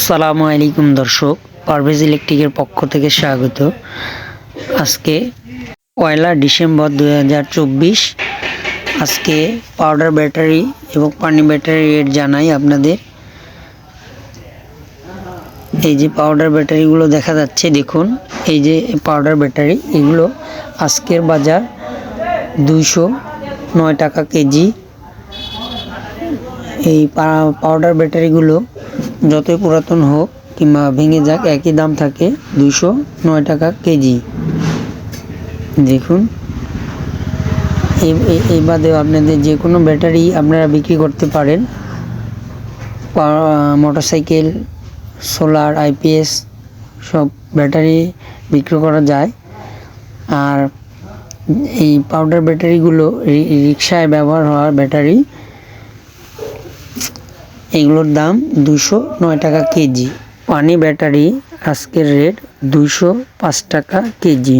আসসালামু আলাইকুম দর্শক, পারভেজ ইলেকট্রিকের পক্ষ থেকে স্বাগত। আজকে পয়লা ডিসেম্বর দু হাজার চব্বিশ, আজকে পাউডার ব্যাটারি এবং পানি ব্যাটারি রেট জানাই আপনাদের। এই যে পাউডার ব্যাটারিগুলো দেখা যাচ্ছে, দেখুন, এই যে পাউডার ব্যাটারি, এগুলো আজকের বাজার দুইশো নয় টাকা কেজি। এই পাউডার ব্যাটারিগুলো যতই পুরাতন হোক কিংবা ভেঙে যাক, একই দাম থাকে দুইশো নয় টাকা কেজি। দেখুন। এই- বাদেও আপনাদের যে কোনো ব্যাটারি আপনারা বিক্রি করতে পারেন। মোটরসাইকেল সোলার আইপিএস সব ব্যাটারি বিক্রি করা যায়। আর এই পাউডার ব্যাটারিগুলো রিক্সায় ব্যবহার হওয়ার ব্যাটারি এগুলোর দাম দুশো নয় টাকা কেজি। পানি ব্যাটারি আজকের রেট দুশো পাঁচ টাকা কেজি।